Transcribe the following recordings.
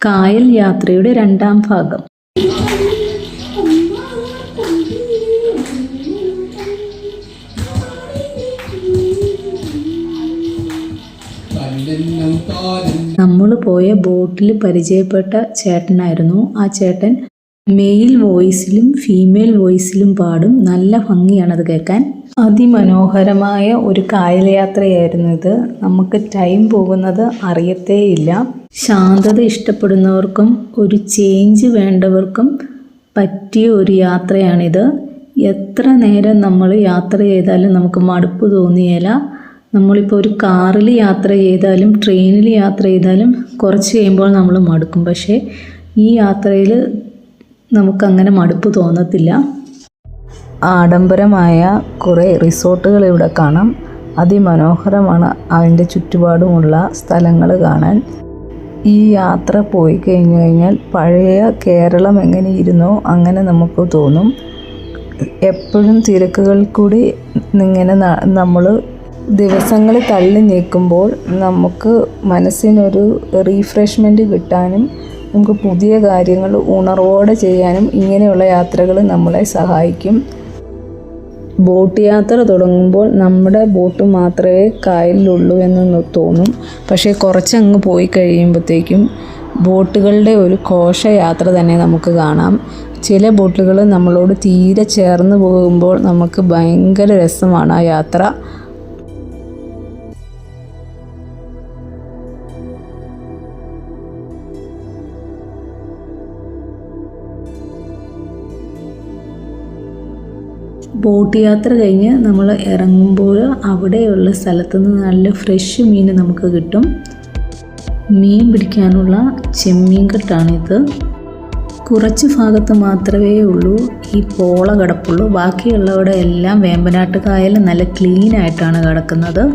കായൽ യാത്രയുടെ രണ്ടാം ഭാഗം. നമ്മൾ പോയ ബോട്ടിൽ പരിചയപ്പെട്ട ചേട്ടനായിരുന്നു. ആ ചേട്ടൻ മെയിൽ വോയിസിലും ഫീമെയിൽ വോയിസിലും പാടും. നല്ല ഭംഗിയാണ് അത് കേൾക്കാൻ. അതിമനോഹരമായ ഒരു കായൽ യാത്രയായിരുന്നു ഇത്. നമുക്ക് ടൈം പോകുന്നത് അറിയത്തേയില്ല. ശാന്തത ഇഷ്ടപ്പെടുന്നവർക്കും ഒരു ചേഞ്ച് വേണ്ടവർക്കും പറ്റിയ ഒരു യാത്രയാണിത്. എത്ര നേരം നമ്മൾ യാത്ര ചെയ്താലും നമുക്ക് മടുപ്പ് തോന്നിയേല. നമ്മളിപ്പോൾ ഒരു കാറിൽ യാത്ര ചെയ്താലും ട്രെയിനിൽ യാത്ര ചെയ്താലും കുറച്ച് കഴിയുമ്പോൾ നമ്മൾ മടുക്കും. പക്ഷേ ഈ യാത്രയിൽ നമുക്കങ്ങനെ മടുപ്പ് തോന്നത്തില്ല. ആഡംബരമായ കുറേ റിസോർട്ടുകൾ ഇവിടെ കാണാം. അതിമനോഹരമാണ് അതിന്റെ ചുറ്റുപാടുമുള്ള സ്ഥലങ്ങൾ കാണാൻ. ഈ യാത്ര പോയി കഴിഞ്ഞു കഴിഞ്ഞാൽ പഴയ കേരളം എങ്ങനെ ഇരുന്നോ അങ്ങനെ നമുക്ക് തോന്നും. എപ്പോഴും തിരക്കുകളിൽ കൂടി ഇങ്ങനെ നമ്മൾ ദിവസങ്ങൾ തള്ളി നീക്കുമ്പോൾ നമുക്ക് മനസ്സിനൊരു റീഫ്രഷ്മെന്റ് കിട്ടാനും നമുക്ക് പുതിയ കാര്യങ്ങൾ ഉണർവോടെ ചെയ്യാനും ഇങ്ങനെയുള്ള യാത്രകൾ നമ്മളെ സഹായിക്കും. ബോട്ട് യാത്ര തുടങ്ങുമ്പോൾ നമ്മുടെ ബോട്ട് മാത്രമേ കായലിലുള്ളൂ എന്ന് തോന്നും. പക്ഷേ കുറച്ചങ്ങ് പോയി കഴിയുമ്പോഴത്തേക്കും ബോട്ടുകളുടെ ഒരു ഘോഷയാത്ര തന്നെ നമുക്ക് കാണാം. ചില ബോട്ടുകൾ നമ്മളോട് തീരെ ചേർന്ന് പോകുമ്പോൾ നമുക്ക് ഭയങ്കര രസമാണ് ആ യാത്ര. ബോട്ട് യാത്ര കഴിഞ്ഞ് നമ്മൾ ഇറങ്ങുമ്പോൾ അവിടെയുള്ള സ്ഥലത്ത് നിന്ന് നല്ല ഫ്രഷ് മീൻ നമുക്ക് കിട്ടും. മീൻ പിടിക്കാനുള്ള ചെമ്മീൻ കെട്ടാണിത് കുറച്ച് ഭാഗത്ത് മാത്രമേ ഉള്ളൂ ഈ പോള കിടപ്പുള്ളൂ. ബാക്കിയുള്ളവിടെ എല്ലാം വേമ്പനാട്ട് കായൽ നല്ല ക്ലീൻ ആയിട്ടാണ് കിടക്കുന്നത്.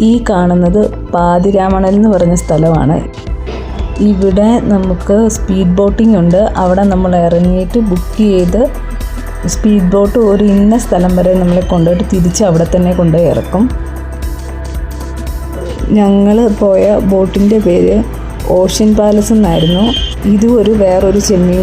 ഈ കാണുന്നത് പാതിരാമണൽ എന്ന് പറഞ്ഞ സ്ഥലമാണ്. ഇവിടെ നമുക്ക് സ്പീഡ് ബോട്ടിംഗ് ഉണ്ട്. അവിടെ നമ്മൾ ഇറങ്ങിയിട്ട് ബുക്ക് ചെയ്ത് സ്പീഡ് ബോട്ട് ഒരു ഇന്ന സ്ഥലം വരെ നമ്മളെ കൊണ്ടുപോയിട്ട് തിരിച്ച് അവിടെ തന്നെ കൊണ്ടുപോയി ഇറക്കും. ഞങ്ങൾ പോയ ബോട്ടിന്റെ പേര് ഓഷ്യൻ പാലസ് എന്നായിരുന്നു. ഇതും ഒരു വേറൊരു ചെമ്മീൻ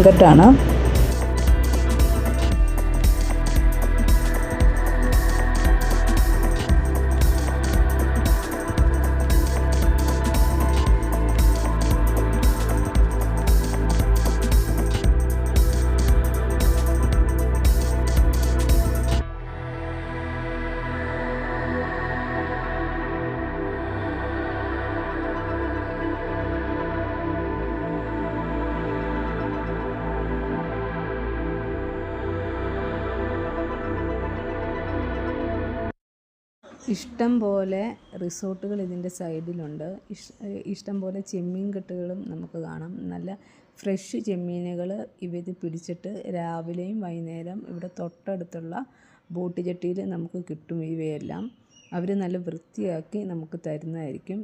ഇഷ്ടം പോലെ റിസോർട്ടുകൾ ഇതിന്റെ സൈഡിലുണ്ട്. ഇഷ് ഇഷ്ടം പോലെ ചെമ്മീൻ കെട്ടുകളും നമുക്ക് കാണാം. നല്ല ഫ്രഷ് ചെമ്മീനുകൾ ഇവർ പിടിച്ചിട്ട് രാവിലെയും വൈകുന്നേരം ഇവിടെ തൊട്ടടുത്തുള്ള ബോട്ട് ജെട്ടിയിൽ നമുക്ക് കിട്ടും ഇവയെല്ലാം. അവർ നല്ല വൃത്തിയാക്കി നമുക്ക് തരുന്നതായിരിക്കും.